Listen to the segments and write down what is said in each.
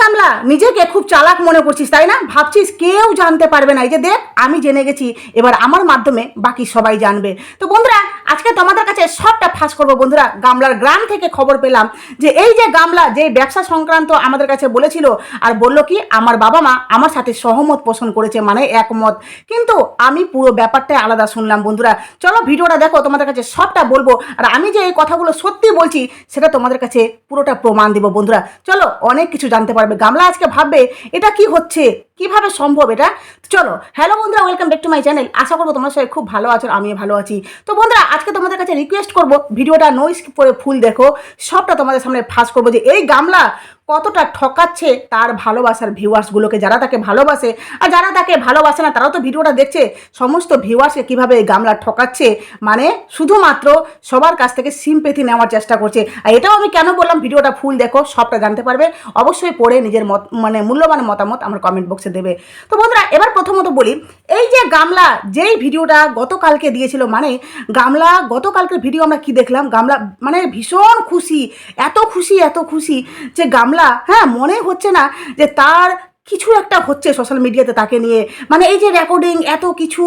গামলা, নিজেকে খুব চালাক মনে করছিস, তাই না? ভাবছিস কেউ জানতে পারবে না। এই যে দেখ, আমি জেনে গেছি, এবার আমার মাধ্যমে বাকি সবাই জানবে। তো বন্ধুরা আজকে তোমাদের কাছে সবটা ফাঁস করব, বন্ধুরা। গামলার গ্রাম থেকে খবর পেলাম যে এই যে গামলা, যে ব্যবসা সংক্রান্ত আমাদের কাছে বলেছিল আর বলল কি, আমার বাবা মা আমার সাথে সহমত পোষণ করেছে মানে একমত। কিন্তু আমি পুরো ব্যাপারটা আলাদা শুনলাম, বন্ধুরা। চলো ভিডিওটা দেখো, তোমাদের কাছে সবটা বলব। আর আমি যে এই কথাগুলো সত্যি বলছি, সেটা তোমাদের কাছে পুরোটা প্রমাণ দিব, বন্ধুরা। চলো অনেক কিছু জানতে পারবে। গামলা আজকে ভাববে, এটা কি হচ্ছে? কীভাবে সম্ভব এটা? চলো হ্যালো বন্ধুরা welcome back to my channel আশা করব তোমার সবাই খুব ভালো আছো, আমিও ভালো আছি। তো বন্ধুরা, আজকে তোমাদের কাছে রিকোয়েস্ট করব, ভিডিওটা নইস করে ফুল দেখো, সবটা তোমাদের সামনে ফাঁস করব যে, এই গামলা কতটা ঠকাচ্ছে তার ভালোবাসার ভিউয়ার্সগুলোকে যারা তাকে ভালোবাসে। আর যারা তাকে ভালোবাসে না, তারাও তো ভিডিওটা দেখছে। সমস্ত ভিউয়ার্সকে কীভাবে এই গামলা ঠকাচ্ছে? মানে শুধুমাত্র সবার কাছ থেকে সিম্পেথি নেওয়ার চেষ্টা করছে। আর এটাও আমি কেন বললাম, ভিডিওটা ফুল দেখো, সবটা জানতে পারবে। অবশ্যই পড়ে নিজের মত মানে মূল্যবান মতামত আমার কমেন্ট বক্সে দেবে। তো বন্ধুরা, এবার প্রথমত বলি, এই যে গামলা, যেই ভিডিওটা গতকালকে দিয়েছিল মানে গামলা, গতকালকের ভিডিও আমরা কি দেখলাম? গামলা মানে ভীষণ খুশি, এত খুশি এত খুশি যে গামলা হ্যাঁ মনে হচ্ছে না যে তার কিছু একটা হচ্ছে সোশ্যাল মিডিয়াতে তাকে নিয়ে। মানে এই যে রেকর্ডিং এত কিছু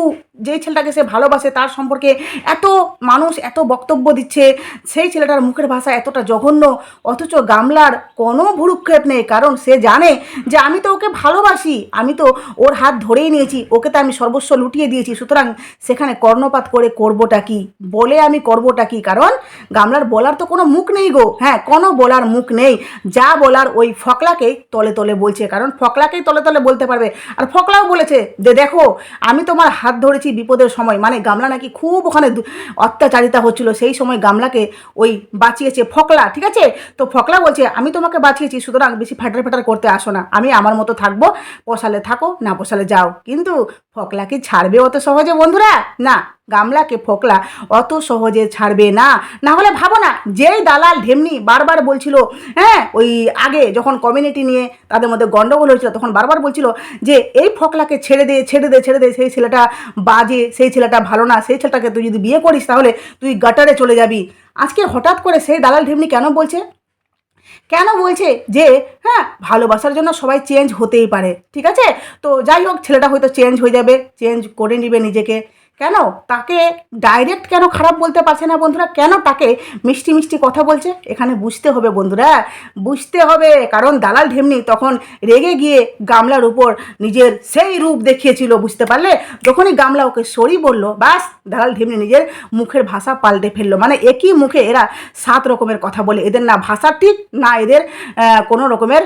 যে ছেলেটাকে সে ভালোবাসে, তার সম্পর্কে এত মানুষ এত বক্তব্য দিচ্ছে, সেই ছেলেটার মুখের ভাষা এতটা জঘন্য, অথচ গামলার কোনো ভুরুক্ষেপ নেই, কারণ সে জানে যে আমি তো ওকে ভালোবাসি, আমি তো ওর হাত ধরেই নিয়েছি, ওকে তো আমি সর্বস্ব লুটিয়ে দিয়েছি, সুতরাং সেখানে কর্ণপাত করে করবোটা কি? বলে আমি করবোটা কি? কারণ গামলার বলার তো কোনো মুখ নেই গো। হ্যাঁ কোনো বলার মুখ নেই। যা বলার ওই ফকলাকেই তলে তলে বলছে, কারণ ফকলাকেই তলে তলে বলতে পারবে। আর ফকলাও বলেছে যে, দেখো, আমি তোমার হাত ধরেছি বিপদের সময়। মানে গামলা নাকি খুব ওখানে অত্যাচারিতা হচ্ছিল। সেই সময় গামলাকে ওই বাঁচিয়েছে ফকলা, ঠিক আছে? তো ফকলা বলছে, আমি তোমাকে বাঁচিয়েছি, সুতরাং বেশি ফ্যাটার ফ্যাটার করতে আসো না। আমি আমার মতো থাকব পোষালে থাকো, না পোষালে যাও। কিন্তু ফকলা কি ছাড়বে অত সহজে, বন্ধুরা? না, গামলাকে ফোকলা অত সহজে ছাড়বে না। না হলে ভাবো না, যেই দালাল ঢেমনি বারবার বলছিল হ্যাঁ ওই আগে যখন কমিউনিটি নিয়ে তাদের মধ্যে গন্ডগোল হয়েছিল, তখন বারবার বলছিল যে, এই ফোকলাকে ছেড়ে দে ছেড়ে দে ছেড়ে দে, সেই ছেলেটা বাজে, সেই ছেলেটা ভালো না, সেই ছেলেটাকে তুই যদি বিয়ে করিস তাহলে তুই গাটারে চলে যাবি। আজকে হঠাৎ করে সেই দালাল ঢেমনি কেন বলছে? কেন বলছে যে হ্যাঁ ভালোবাসার জন্য সবাই চেঞ্জ হতেই পারে, ঠিক আছে? তো যাই হোক, ছেলেটা হয়তো চেঞ্জ হয়ে যাবে চেঞ্জ করে নিবে নিজেকে। কেন? তাকে ডাইরেক্ট কেন খারাপ বলতে পারছে না বন্ধুরা? কেন তাকে মিষ্টি মিষ্টি কথা বলছে? এখানে বুঝতে হবে বন্ধুরা। বুঝতে হবে, কারণ দালাল ঢেমনি তখন রেগে গিয়ে গামলার উপর নিজের সেই রূপ দেখিয়েছিল, বুঝতে পারলে? যখনই গামলা ওকে সরি বলল, বাস, দালাল ঢেমনি নিজের মুখের ভাষা পাল্টে ফেলল। মানে একই মুখে এরা সাত রকমের কথা বলে। এদের না ভাষা ঠিক, না এদের কোনো রকমের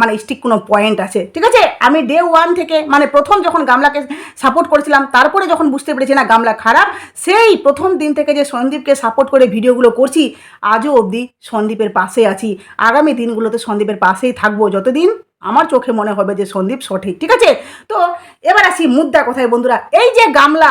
মানে স্টিক কোনো পয়েন্ট আছে। ঠিক আছে? আমি ডে ওয়ান থেকে মানে প্রথম যখন গামলাকে সাপোর্ট করেছিলাম, তারপরে যখন বুঝতে পেরেছি না, গামলা খারাপ। সেই প্রথম দিন থেকে যে সন্দীপকে সাপোর্ট করে ভিডিওগুলো করছি, আজও অবধি সন্দীপের পাশে আছি। আগামী দিনগুলোতে সন্দীপের পাশেই থাকব যতদিন আমার চোখে মনে হবে যে সন্দীপ সঠিক, ঠিক আছে? তো এবার আসি মুদ্রা কোথায়, বন্ধুরা। এই যে গামলা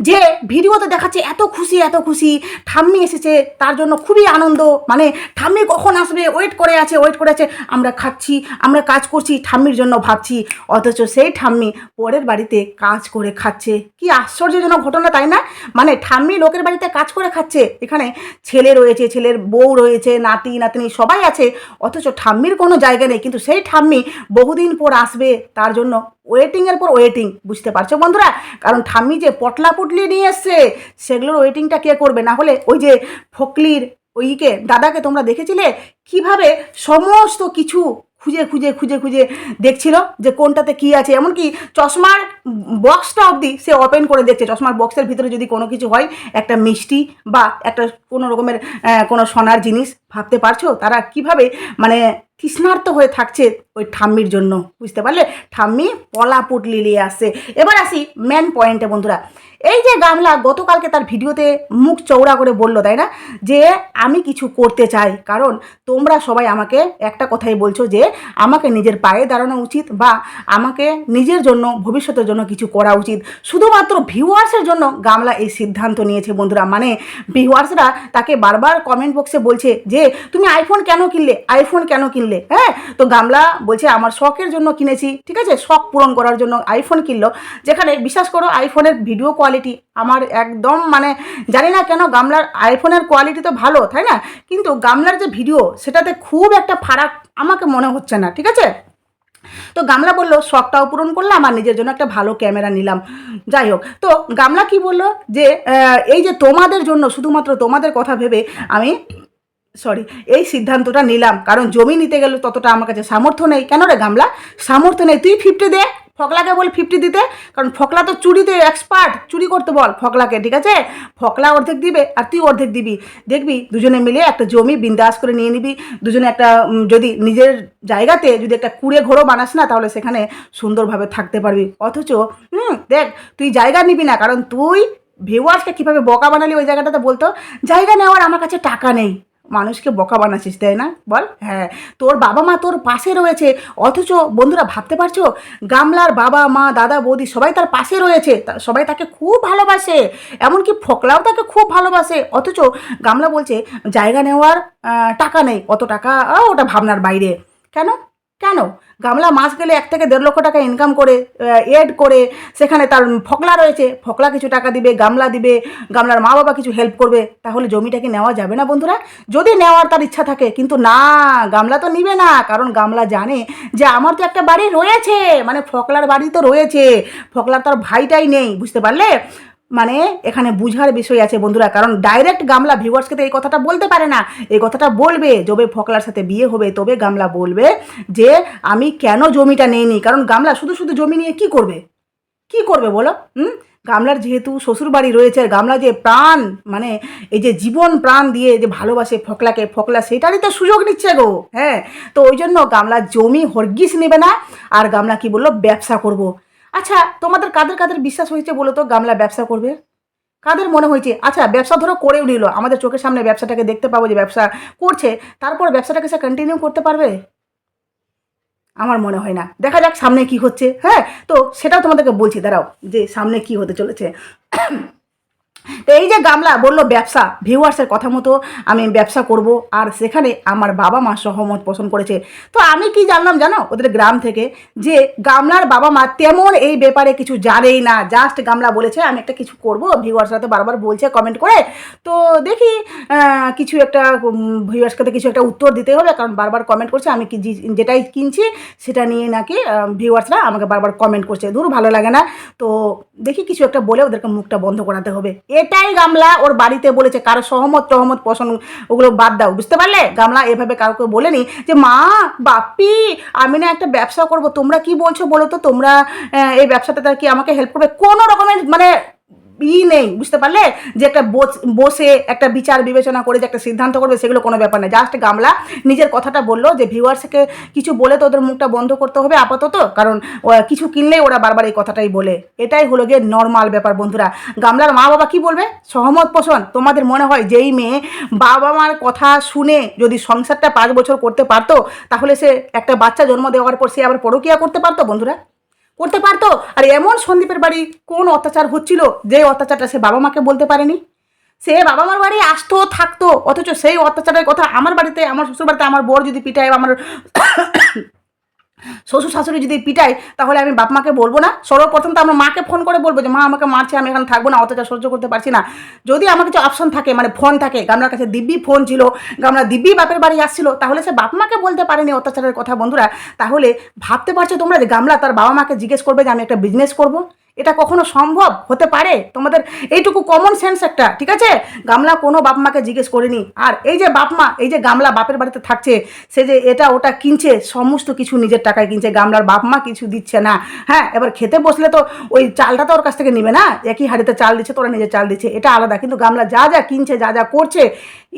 যে ভিডিওতে দেখাচ্ছে এত খুশি এত খুশি। ঠাম্মি এসেছে, তার জন্য খুবই আনন্দ। মানে ঠাম্মি কখন আসবে ওয়েট করে আছে ওয়েট করে আছে। আমরা খাচ্ছি, আমরা কাজ করছি, ঠাম্মির জন্য ভাবছি। অথচ সেই ঠাম্মি পরের বাড়িতে কাজ করে খাচ্ছে। কি আশ্চর্যজনক ঘটনা, তাই না? মানে ঠাম্মি লোকের বাড়িতে কাজ করে খাচ্ছে। এখানে ছেলে রয়েছে, ছেলের বউ রয়েছে, নাতি, নাতনি সবাই আছে। অথচ ঠাম্মির কোনো জায়গা নেই। কিন্তু সেই ঠাম্মি বহুদিন পর আসবে, তার জন্য ওয়েটিংয়ের পর ওয়েটিং বুঝতে পারছ বন্ধুরা? কারণ ঠাম্মি যে পটলা পুটলি নিয়ে এসছে, সেগুলোর ওয়েটিংটা কে করবে? না হলে ওই যে ফকলির ওইকে দাদাকে তোমরা দেখেছিলে? কীভাবে সমস্ত কিছু খুঁজে খুঁজে খুঁজে খুঁজে দেখছিল যে কোনটাতে কি আছে? এমনকি চশমার বক্সটা অবধি সে ওপেন করে দেখছে। চশমার বক্সের ভিতরে যদি কোনো কিছু হয়, একটা মিষ্টি বা একটা কোনো রকমের কোনো সোনার জিনিস, ভাবতে পারছ? তারা কীভাবে মানে তৃষ্ণার্ত হয়ে থাকছে ওই ঠাম্মির জন্য, বুঝতে পারলে? ঠাম্মি পলা পুটলি নিয়ে আসছে। এবার আসি মেন পয়েন্টে বন্ধুরা। এই যে গামলা গতকালকে তার ভিডিওতে মুখ চৌড়া করে বলল, তাই না? যে আমি কিছু করতে চাই, কারণ তোমরা সবাই আমাকে একটা কথাই বলছো যে আমাকে নিজের পায়ে দাঁড়ানো উচিত বা আমাকে নিজের জন্য, ভবিষ্যতের জন্য কিছু করা উচিত। শুধুমাত্র ভিউয়ার্সের জন্য গামলা এই সিদ্ধান্ত নিয়েছে, বন্ধুরা। মানে ভিউয়ার্সরা তাকে বারবার কমেন্ট বক্সে বলছে যে, তুমি আইফোন কেন কিনলে? আইফোন কেন কিনলে? কিনলে হ্যাঁ? তো গামলা বলছে, আমার শখের জন্য কিনেছি। ঠিক আছে? শখ পূরণ করার জন্য আইফোন কিনলো। যেখানে বিশ্বাস করো আইফোনের ভিডিও কোয়ালিটি আমার একদম মানে জানি না কেন গামলার আইফোনের কোয়ালিটি তো ভালো, তাই না? কিন্তু গামলার যে ভিডিও সেটাতে খুব একটা ফারাক আমাকে মনে হচ্ছে না, ঠিক আছে? তো গামলা বলল, শখটাও পূরণ করলাম আর নিজের জন্য একটা ভালো ক্যামেরা নিলাম। যাই হোক, তো গামলা কি বলল? যে এই যে তোমাদের জন্য, শুধুমাত্র তোমাদের কথা ভেবে আমি সরি এই সিদ্ধান্তটা নিলাম। কারণ জমি নিতে গেলে ততটা আমার কাছে সামর্থ্য নেই। কেন রে গামলা? সামর্থ্য নেই। তুই ফিফটি দে। ফকলাকে বল ফিফটি দিতে। কারণ ফকলা তো চুরিতে এক্সপার্ট চুরি করতে বল ফকলাকে, ঠিক আছে? ফকলা অর্ধেক দিবে আর তুই অর্ধেক দিবি। দেখবি, দুজনে মিলে একটা জমি বিন্দাস করে নিয়ে নিবি। দুজনে একটা যদি নিজের জায়গাতে যদি একটা কুড়ে ঘোরও বানাস না, তাহলে সেখানে সুন্দরভাবে থাকতে পারবি। অথচ, হুম, দেখ, তুই জায়গা নিবি না। কারণ তুই ভিউয়ার্সকে কীভাবে বকা বানালি ওই জায়গাটাতে বলতো, জায়গা নেওয়ার আমার কাছে টাকা নেই। মানুষকে বকা বানাচ্ছিস, তাই না? বল। হ্যাঁ তোর বাবা মা তোর পাশে রয়েছে, অথচ বন্ধুরা ভাবতে পারছ? গামলার বাবা, মা, দাদা, বৌদি সবাই তার পাশে রয়েছে সবাই তাকে খুব ভালোবাসে, এমনকি ফোকলাও তাকে খুব ভালোবাসে, অথচ গামলা বলছে, জায়গা নেওয়ার টাকা নেই, অত টাকা ওটা ভাবনার বাইরে। কেন? গামলা মাস গেলে এক থেকে দেড় লক্ষ টাকা ইনকাম করে এড করে, সেখানে তার ফকলা রয়েছে। ফকলা কিছু টাকা দিবে, গামলা দিবে, গামলার মা বাবা কিছু হেল্প করবে, তাহলে জমিটাকে নেওয়া যাবে না বন্ধুরা? যদি নেওয়ার তার ইচ্ছা থাকে, কিন্তু না, গামলা তো নিবে না, কারণ গামলা জানে যে আমার তো একটা বাড়ি রয়েছে মানে ফকলার বাড়ি তো রয়েছে, ফকলার তার ভাইটাই নেই, বুঝতে পারলে? মানে এখানে বুঝার বিষয় আছে বন্ধুরা, কারণ ডাইরেক্ট গামলা ভিউয়ার্সকে তো এই কথাটা বলতে পারে না। এই কথাটা বলবে, যবে ফকলার সাথে বিয়ে হবে, তবে গামলা বলবে যে, আমি কেন জমিটা নেইনি? কারণ গামলা শুধু শুধু জমি নিয়ে কি করবে? কি করবে বলো? হুম? গামলার যেহেতু শ্বশুর বাড়ি রয়েছে আর গামলা যে প্রাণ মানে এই যে জীবন প্রাণ দিয়ে যে ভালোবাসে ফকলাকে, ফকলা সেটারই তো সুযোগ নিচ্ছে গো হ্যাঁ? তো ওই জন্য গামলা জমি হরগিস নেবে না, আর গামলা কি বলল? ব্যবসা করব। আচ্ছা তোমাদের কাদের কাদের বিশ্বাস হয়েছে বলো তো গামলা ব্যবসা করবে? কাদের মনে হয়েছে আচ্ছা ব্যবসা ধরো করেও নিল, আমাদের চোখের সামনে ব্যবসাটাকে দেখতে পাবো যে ব্যবসা করছে, তারপর ব্যবসাটাকে সে কন্টিনিউ করতে পারবে? আমার মনে হয় না। দেখা যাক সামনে কি হচ্ছে হ্যাঁ? তো সেটাও তোমাদেরকে বলছি, দাঁড়াও, যে সামনে কি হতে চলেছে। তো এই যে গামলা বলল ব্যবসা ভিউয়ার্সের কথা মতো আমি ব্যবসা করব। আর সেখানে আমার বাবা মা সহমত পোষণ করেছে। তো আমি কি জানলাম জানো? ওদের গ্রাম থেকে যে গামলার বাবা মা তেমন এই ব্যাপারে কিছু জানেই না। জাস্ট গামলা বলেছে, আমি একটা কিছু করব। ভিউয়ার্সরা তো বারবার বলছে কমেন্ট করে। তো দেখি কিছু একটা ভিউয়ার্সকে তো কিছু একটা উত্তর দিতে হবে। কারণ বারবার কমেন্ট করছে, আমি কি যেটাই কিনছি, সেটা নিয়ে নাকি ভিউয়ার্সরা আমাকে বারবার কমেন্ট করছে। দূর ভালো লাগে না। তো দেখি কিছু একটা বলে ওদেরকে মুখটা বন্ধ করাতে হবে। এটাই গামলা ওর বাড়িতে বলেছে, কারও সহমত টহমত পছন্দ ওগুলো বাদ দাও, বুঝতে পারলে? গামলা এভাবে কাউকে বলেনি যে, মা, বাপি, আমি না একটা ব্যবসা করব, তোমরা কি বলছো বলো তো? তোমরা এই তার কি আমাকে হেল্প করবে? কোনো রকমের মানে ই নেই, বুঝতে পারলে? যে একটা বস- একটা বিচার বিবেচনা করে যে একটা সিদ্ধান্ত করবে, সেগুলো কোনো ব্যাপার না। জাস্ট গামলা নিজের কথাটা বলল যে ভিউয়ার্সকে কিছু বলে তো ওদের মুখটা বন্ধ করতে হবে আপাতত, কারণ কিছু কিনলেই ওরা বারবার এই কথাটাই বলে। এটাই হলো গিয়ে নর্মাল ব্যাপার বন্ধুরা। গামলার মা বাবা কি বলবে? সহমত পোষণ, তোমাদের মনে হয় যেই মেয়ে বাবা মার কথা শুনে যদি সংসারটা পাঁচ বছর করতে পারতো, তাহলে সে একটা বাচ্চা জন্ম দেওয়ার পর সে আবার পরকিয়া করতে পারতো বন্ধুরা? করতে পারতো? আর এমন সন্দীপের বাড়ি কোন অত্যাচার হচ্ছিল যে অত্যাচারটা সে বাবা মাকে বলতে পারেনি? সে বাবা মার বাড়ি আসতো, থাকতো, অথচ সেই অত্যাচারের কথা আমার বাড়িতে, আমার শ্বশুর বাড়িতে আমার বর যদি পিটায়, আমার শ্বশুর শাশুড়ি যদি পিটাই তাহলে আমি বাপ মাকে বলব না। সর্বপ্রথম তো আমার মাকে ফোন করে বলব যে, মা, আমাকে মারছে, আমি এখানে থাকব না অতটা সহ্য করতে পারছি না। যদি আমার কিছু অপশন থাকে মানে ফোন থাকে, গামলার কাছে দিব্যি ফোন ছিল, গামলা দিব্যি বাপের বাড়ি আসছিল, তাহলে সে বাপ মাকে বলতে পারেনি অত্যাচারের কথা, বন্ধুরা। তাহলে ভাবতে পারছ তোমরা যে, গামলা তার বাবা মাকে জিজ্ঞেস করবে যে, আমি একটা বিজনেস করব? এটা কখনো সম্ভব হতে পারে? তোমাদের এইটুকু কমন সেন্স একটা, ঠিক আছে? গামলা কোনো বাপ মাকে জিজ্ঞেস করেনি। আর এই যে বাপ মা, এই যে গামলা বাপের বাড়িতে থাকছে, সে যে এটা ওটা কিনছে, সমস্ত কিছু নিজের টাকায় কিনছে, গামলার বাপ মা কিছু দিচ্ছে না। হ্যাঁ এবার খেতে বসলে তো ওই চালটা তো ওর কাছ থেকে নেবে না? একই হাড়িতে চাল দিচ্ছে, তোরা নিজের চাল দিচ্ছে, এটা আলাদা। কিন্তু গামলা যা যা কিনছে, যা যা করছে,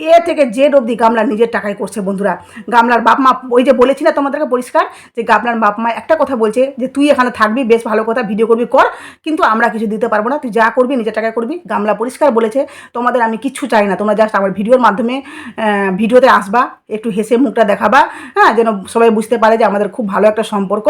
এ থেকে জেড অবধি গামলা নিজের টাকায় করছে, বন্ধুরা। গামলার বাপ মা, ওই যে বলেছি না তোমাদেরকে পরিষ্কার? যে গামলার বাপ মা একটা কথা বলছে, যে তুই এখানে থাকবি, বেশ ভালো কথা ভিডিও করবি, কর। কিন্তু আমরা কিছু দিতে পারব না। তুই যা করবি, নিজের টাকায় করবি। গামলা পরিষ্কার বলেছে, তোমাদের আমি কিচ্ছু চাই না। তোমরা জাস্ট আমার ভিডিওর মাধ্যমে ভিডিওতে আসবা, একটু হেসে মুখটা দেখাবা হ্যাঁ যেন সবাই বুঝতে পারে যে আমাদের খুব ভালো একটা সম্পর্ক।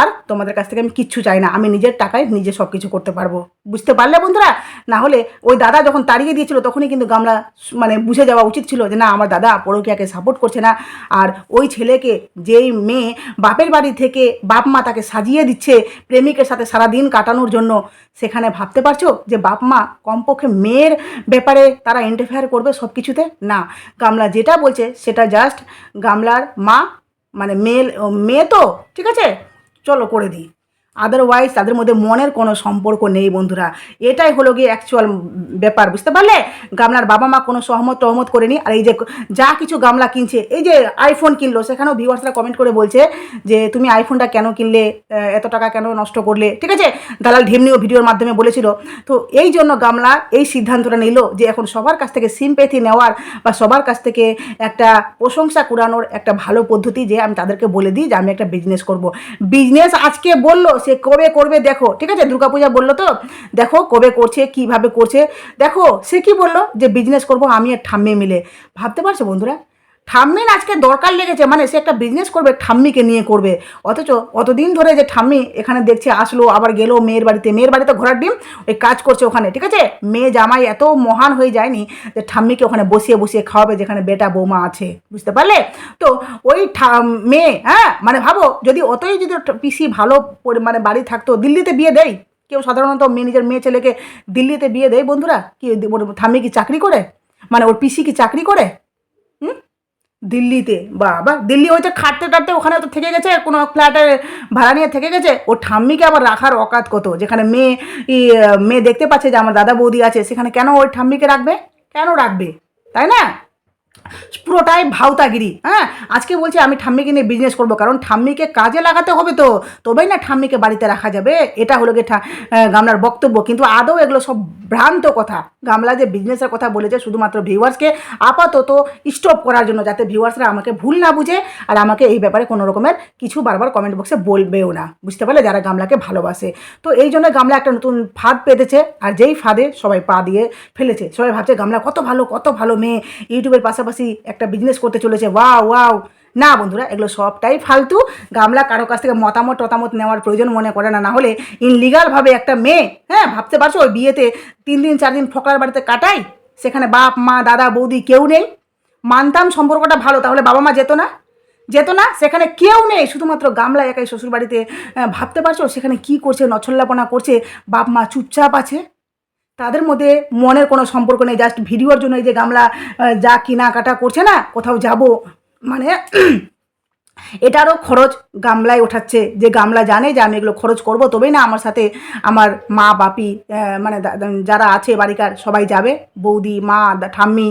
আর তোমাদের কাছ থেকে আমি কিচ্ছু চাই না। আমি নিজের টাকায় নিজে সব কিছু করতে পারব। বুঝতে পারলে বন্ধুরা? না হলে ওই দাদা যখন তাড়িয়ে দিয়েছিল, তখনই কিন্তু গামলা মানে বুঝে যাওয়া উচিত ছিল যে, না, আমার দাদা পরকিয়াকে সাপোর্ট করছে না। আর ওই ছেলেকে, যেই মেয়ে বাপের বাড়ি থেকে বাপ মা তাকে সাজিয়ে দিচ্ছে, প্রেমিকের সাথে সারা দিন কাটানোর জন্য সেখানে ভাবতে পারছ যে বাপ মা কমপক্ষে মেয়ের ব্যাপারে তারা ইন্টারফেয়ার করবে সব কিছুতে না। গামলা যেটা বলছে সেটা জাস্ট গামলার মা মানে মেয়ে মেয়ে তো, ঠিক আছে? চলো করে দিই। আদারওয়াইজ তাদের মধ্যে মনের কোনো সম্পর্ক নেই বন্ধুরা। এটাই হলো গিয়ে অ্যাকচুয়াল ব্যাপার, বুঝতে পারলে? গামলার বাবা মা কোনো সহমত টহমত করেনি। আর এই যে যা কিছু গামলা কিনছে, এই যে আইফোন কিনলো, সেখানেও ভিউয়ার্সরা কমেন্ট করে বলছে যে, তুমি আইফোনটা কেন কিনলে? এত টাকা কেন নষ্ট করলে? ঠিক আছে? দালাল ঢেমনিও ভিডিওর মাধ্যমে বলেছিল। তো এই জন্য গামলা এই সিদ্ধান্তটা নিল যে, এখন সবার কাছ থেকে সিম্পেথি নেওয়ার বা সবার কাছ থেকে একটা প্রশংসা কুড়ানোর একটা ভালো পদ্ধতি যে, আমি তাদেরকে বলে দিই যে, আমি একটা বিজনেস করব। বিজনেস আজকে বলল সে কবে করবে দেখো, ঠিক আছে? দুর্গাপূজা বলল তো? দেখো কবে করছে, কীভাবে করছে? দেখো, সে কি বলল? যে বিজনেস করব আমি আর ঠাম্মে মিলে। ভাবতে পারছ বন্ধুরা? ঠাম্মির আজকে দরকার লেগেছে মানে সে একটা বিজনেস করবে, ঠাম্মিকে নিয়ে করবে। অথচ অতদিন ধরে যে ঠাম্মি এখানে দেখছে, আসলো, আবার গেলো মেয়ের বাড়িতে। মেয়ের বাড়িতে ঘোরার ডিম, ওই কাজ করছে ওখানে, ঠিক আছে? মেয়ে জামাই এত মহান হয়ে যায়নি যে ঠাম্মিকে ওখানে বসিয়ে বসিয়ে খাওয়াবে, যেখানে বেটা বৌমা আছে, বুঝতে পারলে? তো ওই মেয়ে হ্যাঁ? মানে ভাবো, যদি অতই যদি পিসি ভালো মানে বাড়ি থাকতো, দিল্লিতে বিয়ে দেয় কেউ সাধারণত মেয়ে নিজের মেয়ে ছেলেকে দিল্লিতে বিয়ে দেয় বন্ধুরা? কি ঠাম্মি কি চাকরি করে? মানে ওর পিসি কি চাকরি করে? দিল্লিতে। বাবা, দিল্লি হয়তো খাটতে টাটতে ওখানে তো থেকে গেছে কোনো ফ্ল্যাটে ভাড়া নিয়ে থেকে গেছে। ও ঠাম্মিকে আবার রাখার অকাত কত? যেখানে মেয়ে মেয়ে দেখতে পাচ্ছে যে আমার দাদা বৌদি আছে, সেখানে কেন ওই ঠাম্মিকে রাখবে? কেন রাখবে? তাই না? পুরোটাই ভাওতাগিরি হ্যাঁ? আজকে বলছে আমি ঠাম্মিকে নিয়ে বিজনেস করব, কারণ ঠাম্মিকে কাজে লাগাতে হবে তো। তবেই না ঠাম্মিকে বাড়িতে রাখা যাবে। এটা হলো গিয়ে গামলার বক্তব্য। কিন্তু আদৌ এগুলো সব ভ্রান্ত কথা। গামলা যে বিজনেসের কথা বলেছে শুধুমাত্র ভিউয়ার্সকে আপাতত স্টপ করার জন্য যাতে ভিউয়ার্সরা আমাকে ভুল না বুঝে, আর আমাকে এই ব্যাপারে কোনো রকমের কিছু বারবার কমেন্ট বক্সে বলবেও না। বুঝতে পারলে যারা গামলাকে ভালোবাসে। তো এই জন্য গামলা একটা নতুন ফাঁদ পেতেছে, আর যেই ফাঁদে সবাই পা দিয়ে ফেলেছে। সবাই ভাবছে, গামলা কত ভালো কত ভালো মেয়ে। ইউটিউবের পাশাপাশি একটা বিজনেস করতে চলেছে। ওয়াও ওয়াও না বন্ধুরা, এগুলো সবটাই ফালতু। গামলা কারও কাছ থেকে মতামত, টতামত নেওয়ার প্রয়োজন মনে করে না। না হলে ইনলিগালভাবে একটা মেয়ে হ্যাঁ ভাবতে পারছ? ওই বিয়েতে তিন দিন, চার দিন ফকলার বাড়িতে কাটাই? সেখানে বাপ, মা, দাদা, বৌদি কেউ নেই? মানতাম সম্পর্কটা ভালো, তাহলে বাবা মা যেত না? যেত না, সেখানে কেউ নেই। শুধুমাত্র গামলা একাই শ্বশুরবাড়িতে ভাবতে পারছ? সেখানে কি করছে, নছল্লাপনা করছে? বাপ মা চুপচাপ আছে? তাদের মধ্যে মনের কোনো সম্পর্ক নেই জাস্ট ভিডিওর জন্য এই যে গামলা যা কেনাকাটা করছে না, কোথাও যাব মানে এটারও খরচ গামলায় ওঠাচ্ছে। যে গামলা জানে যে আমি এগুলো খরচ করব, তবেই না আমার সাথে আমার মা, বাপি মানে যারা আছে বাড়িকার, সবাই যাবে। বৌদি, মা ঠাম্মি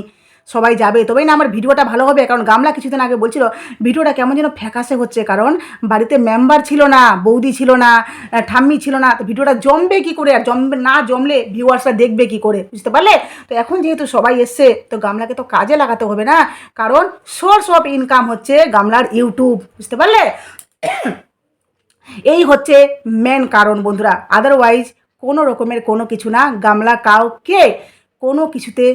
সবাই যাবে। তবেই না আমার ভিডিওটা ভালো হবে, কারণ গামলা কিছুদিন আগে বলছিল, ভিডিওটা কেমন যেন ফ্যাকাসে হচ্ছে, কারণ বাড়িতে মেম্বার ছিল না, বৌদি ছিল না ঠাম্মি ছিল না, তো ভিডিওটা জমবে কি করে? আর জমবে, না জমলে ভিউয়ার্সরা দেখবে কি করে? বুঝতে পারলে? তো এখন যেহেতু সবাই এসছে, তো গামলাকে তো কাজে লাগাতে হবে না, কারণ সোর্স অফ ইনকাম হচ্ছে গামলার ইউটিউব বুঝতে পারলে? এই হচ্ছে মেন কারণ বন্ধুরা। আদারওয়াইজ কোনো রকমের কোনো কিছু না, গামলা কাউকে কোনো কিছুতে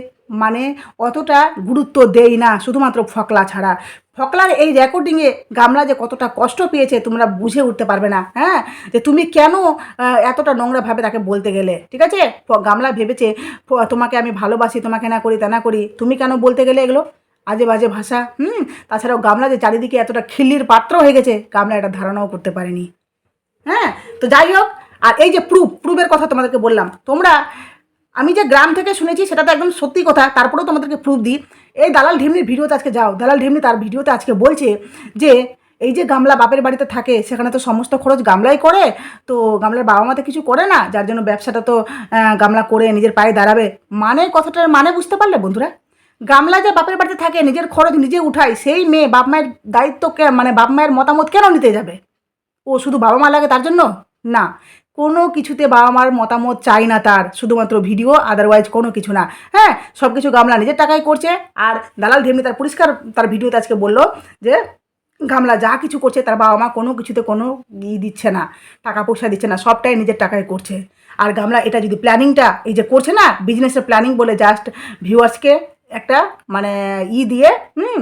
মানে অতটা গুরুত্ব দেই না, শুধুমাত্র ফকলা ছাড়া। ফকলার এই রেকর্ডিংয়ে গামলা যে কতটা কষ্ট পেয়েছে তোমরা বুঝে উঠতে পারবে না হ্যাঁ? যে তুমি কেন এতটা নোংরাভাবে তাকে বলতে গেলে, ঠিক আছে? গামলা ভেবেছে তোমাকে আমি ভালোবাসি, তোমাকে না করি, তা না করি, তুমি কেন বলতে গেলে এগুলো? আজে বাজে ভাষা, হুম? তাছাড়াও গামলা যে চারিদিকে এতটা খিল্লির পাত্র হয়ে গেছে, গামলা এটা ধারণাও করতে পারেনি হ্যাঁ? তো যাই হোক, আর এই যে প্রুফ প্রুফের কথা তোমাদেরকে বললাম, তোমরা আমি যে গ্রাম থেকে শুনেছি, সেটা তো একদম সত্যি কথা, তারপরেও তোমাদেরকে প্রুফ দিই। এই দালাল ঢেমনির ভিডিওতে আজকে যাও। দালাল ঢেমনি তার ভিডিওতে আজকে বলছে যে, এই যে গামলা বাপের বাড়িতে থাকে, সেখানে তো সমস্ত খরচ গামলাই করে, তো গামলার বাবা মা তো কিছু করে না, যার জন্য ব্যবসাটা তো গামলা করে নিজের পায়ে দাঁড়াবে। মানে কথাটার মানে বুঝতে পারলে বন্ধুরা? গামলা যে বাপের বাড়িতে থাকে, নিজের খরচ নিজে উঠায়, সেই মেয়ে বাপ মায়ের দায়িত্ব মানে বাপ মায়ের মতামত কেন নিতে যাবে? ও শুধু বাবা মা লাগে তার জন্য? না। কোনো কিছুতে বাবা মার মতামত চাই না তার, শুধুমাত্র ভিডিও আদারওয়াইজ কোনো কিছু না। হ্যাঁ সব কিছু গামলা নিজের টাকায় করছে, আর দালাল ধেমনি তার পরিষ্কার তার ভিডিওতে আজকে বলল যে, গামলা যা কিছু করছে তার বাবা মা কোনো কিছুতে কোনো ই দিচ্ছে না, টাকা পয়সা দিচ্ছে না, সবটাই নিজের টাকায় করছে। আর গামলা এটা যদি প্ল্যানিংটা এই যে করছে না বিজনেসের প্ল্যানিং বলে জাস্ট ভিউয়ার্সকে একটা মানে ই দিয়ে, হুম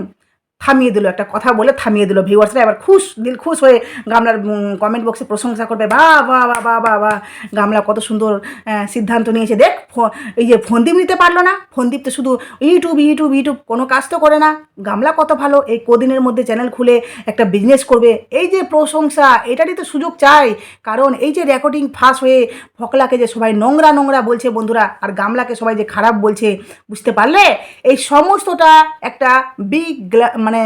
থামিয়ে দিল, একটা কথা বলে থামিয়ে দিল ভিউয়ার্সরা এবার খুশ, দিল খুশ হয়ে গামলার কমেন্ট বক্সে প্রশংসা করবে বা বা বা বা বা বা গামলা কত সুন্দর সিদ্ধান্ত নিয়েছে। দেখ এই যে ফন্দীপ নিতে পারল না। ফন্দীপ তো শুধু ইউটিউব ইউটিউব ইউটিউব কোনো কাজ তো করে না। গামলা কত ভালো, এই কদিনের মধ্যে চ্যানেল খুলে একটা বিজনেস করবে। এই যে প্রশংসা, এটারই তো সুযোগ চাই। কারণ এই যে রেকর্ডিং ফাঁস হয়ে ফকলাকে যে সবাই নোংরা নোংরা বলছে বন্ধুরা, আর গামলাকে সবাই যে খারাপ বলছে, বুঝতে পারলে? এই সমস্তটা একটা বিগ মানে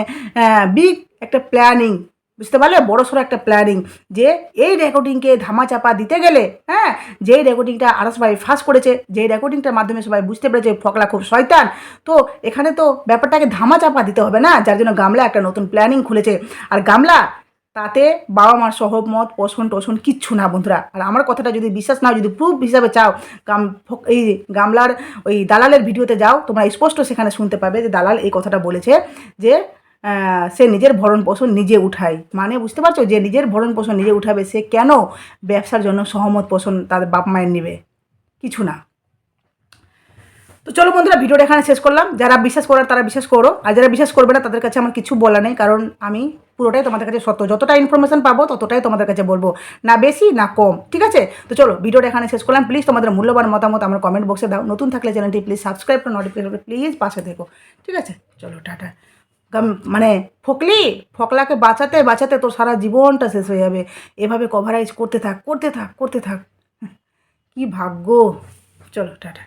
বিগ একটা প্ল্যানিং বুঝতে পারলে? বড় সড়ো একটা প্ল্যানিং যে এই রেকর্ডিংকে ধামাচাপা দিতে গেলে হ্যাঁ যেই রেকর্ডিংটা আরও সবাই ফাঁস করেছে, যেই রেকর্ডিংটার মাধ্যমে সবাই বুঝতে পেরেছে ফকলা খুব শয়তান, তো এখানে তো ব্যাপারটাকে ধামাচাপা দিতে হবে না, যার জন্য গামলা একটা নতুন প্ল্যানিং খুলেছে। আর গামলা তাতে বাবা মার সহমত পোষণ, টোষণ কিচ্ছু না বন্ধুরা। আর আমার কথাটা যদি বিশ্বাস নাও যদি প্রুফ হিসাবে চাও, গাম এই গামলার, ওই দালালের ভিডিওতে যাও, তোমরা স্পষ্ট সেখানে শুনতে পাবে যে দালাল এই কথাটা বলেছে যে সে নিজের ভরণ পোষণ নিজে উঠায়। মানে বুঝতে পারছ? যে নিজের ভরণ পোষণ নিজে উঠাবে, সে কেন ব্যবসার জন্য সহমত পোষণ তাদের বাপ মায়ের নেবে? কিছু না। তো চলো বন্ধুরা, ভিডিওটা এখানে শেষ করলাম। যারা বিশ্বাস করার, তারা বিশ্বাস করো। আর যারা বিশ্বাস করবে না, তাদের কাছে আমার কিছু বলা নেই, কারণ আমি পুরোটাই তোমাদের কাছে সত্য। যতটা ইনফরমেশন পাবো, ততটাই তোমাদের কাছে বলব। না বেশি, না কম, ঠিক আছে? তো চলো, ভিডিওটা এখানে শেষ করলাম। প্লিজ তোমাদের মূল্যবান মতামত আমার কমেন্ট বক্সে দাও। নতুন থাকলে চ্যানেলটি প্লিজ সাবস্ক্রাইব করে নোটিফিকেশন প্লিজ পাশে থেকো, ঠিক আছে? চলো, টাটা। মানে ফকলি, ফকলাকে বাঁচাতে বাঁচাতে তোর সারা জীবনটা শেষ হয়ে যাবে। এভাবে কভারাইজ করতে থাক করতে থাক করতে থাক। কি ভাগ্য। চলো, টাটা।